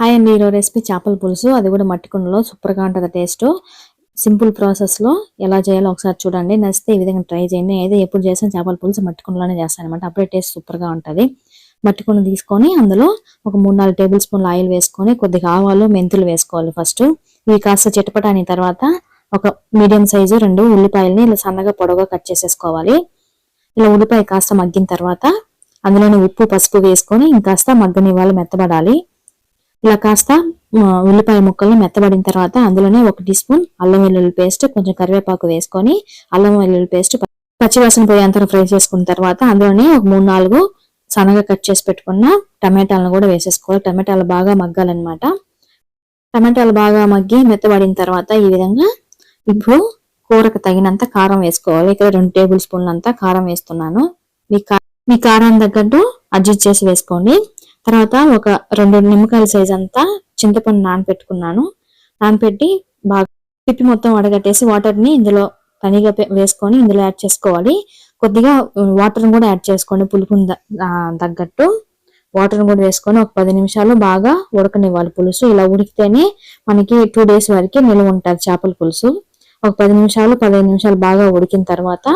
Hi అండి ఈరోజు recipe చేపల పులుసు. అది కూడా మట్టి కుండలో సూపర్గా ఉంటుంది టేస్ట్. సింపుల్ ప్రాసెస్లో ఎలా చేయాలో ఒకసారి చూడండి. నచ్చితే ఈ విధంగా ట్రై చేయండి. అయితే ఎప్పుడు చేసిన చేపల పులుసు మట్టి కుండలోనే చేస్తాను అనమాట అప్పుడే టేస్ట్ సూపర్గా ఉంటుంది. మట్టి కుండ తీసుకొని అందులో ఒక మూడు నాలుగు టేబుల్ స్పూన్ల ఆయిల్ వేసుకొని కొద్దిగా ఆవాలు మెంతులు వేసుకోవాలి ఫస్ట్. ఇవి కాస్త చిటపటాని తర్వాత ఒక మీడియం సైజు రెండు ఉల్లిపాయలని ఇలా సన్నగా పొడవుగా కట్ చేసేసుకోవాలి. ఇలా ఉల్లిపాయ కాస్త మగ్గిన తర్వాత అందులోనే ఉప్పు పసుపు వేసుకొని ఇంకాస్త మగ్గనివ్వాలి మెత్తబడాలి. ఇలా కాస్త ఉల్లిపాయ ముక్కలు మెత్తబడిన తర్వాత అందులోనే ఒక టీ స్పూన్ అల్లం వెల్లుల్లి పేస్ట్ కొంచెం కరివేపాకు వేసుకొని అల్లం వెల్లుల్లి పేస్ట్ పచ్చివాసన పోయేంతరం ఫ్రై చేసుకున్న తర్వాత అందులోనే ఒక మూడు నాలుగు సన్నగా కట్ చేసి పెట్టుకున్న టమాటాలను కూడా వేసేసుకోవాలి. టమాటాలు బాగా మగ్గాలన్నమాట. టమాటాలు బాగా మగ్గి మెత్తబడిన తర్వాత ఈ విధంగా ఇప్పుడు కూరకు తగినంత కారం వేసుకోవాలి. ఇక్కడ రెండు టేబుల్ స్పూన్లంతా కారం వేస్తున్నాను. మీ మీ కారం తగ్గట్టు అడ్జస్ట్ చేసి వేసుకోండి. తర్వాత ఒక రెండు నిమ్మకాయల సైజ్ అంతా చింతపండు నానపెట్టుకున్నాను. నానపెట్టి బాగా పిప్పి మొత్తం వడగట్టేసి వాటర్ని ఇందులో పనిగా వేసుకొని ఇందులో యాడ్ చేసుకోవాలి. కొద్దిగా వాటర్ కూడా యాడ్ చేసుకోండి పులుపు తగ్గట్టు. వాటర్ కూడా వేసుకొని ఒక పది నిమిషాలు బాగా ఉడకనివ్వాలి పులుసు. ఇలా ఉడికితేనే మనకి టూ డేస్ వరకు నిలువ ఉంటుంది చేపల పులుసు. ఒక పది నిమిషాలు పదిహేను నిమిషాలు బాగా ఉడికిన తర్వాత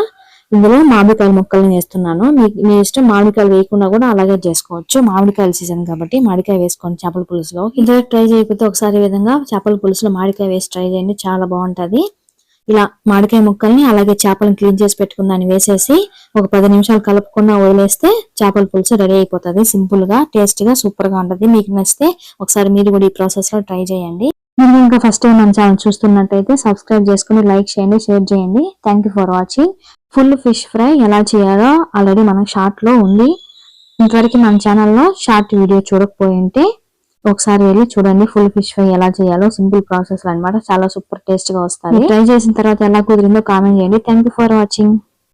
ఇందులో మామిడికాయల ముక్కల్ని వేస్తున్నాను. మీ మీ ఇష్టం మామిడికాయలు వేయకుండా కూడా అలాగే చేసుకోవచ్చు. మామిడికాయల సీజన్ కాబట్టి మామిడికాయ వేసుకోండి చేపల పులుసులో. ఇందులో ట్రై చేయకపోతే ఒకసారి విధంగా చేపల పులుసులో మామిడికాయ వేసి ట్రై చేయండి చాలా బాగుంటది. ఇలా మామిడికాయ ముక్కల్ని అలాగే చేపలను క్లీన్ చేసి పెట్టుకున్న దాన్ని వేసేసి ఒక పది నిమిషాలు కలుపుకుండా వదిలేస్తే చేపల పులుసు రెడీ అయిపోతుంది. సింపుల్గా టేస్ట్గా సూపర్గా ఉంటది. మీకు నచ్చితే ఒకసారి మీరు కూడా ఈ ప్రాసెస్లో ట్రై చేయండి. మీరు ఇంకా ఫస్ట్ టైం మన ఛానల్ చూస్తున్నట్టయితే సబ్స్క్రైబ్ చేసుకుని లైక్ చేయండి షేర్ చేయండి. Thank you for watching full fish fry ఎలా చేయాలో ఆల్రెడీ మన షార్ట్లో ఉంది. ఇంతవరకు మన ఛానల్లో షార్ట్ వీడియో చూడకపోయి ఉంటే ఒకసారి వెళ్ళి చూడండి ఫుల్ ఫిష్ ఫ్రై ఎలా చేయాలో. సింపుల్ ప్రాసెస్ అన్నమాట. చాలా సూపర్ టేస్ట్గా వస్తుంది. ట్రై చేసిన తర్వాత ఎలా కుదిరిందో కామెంట్ చేయండి. Thank you for watching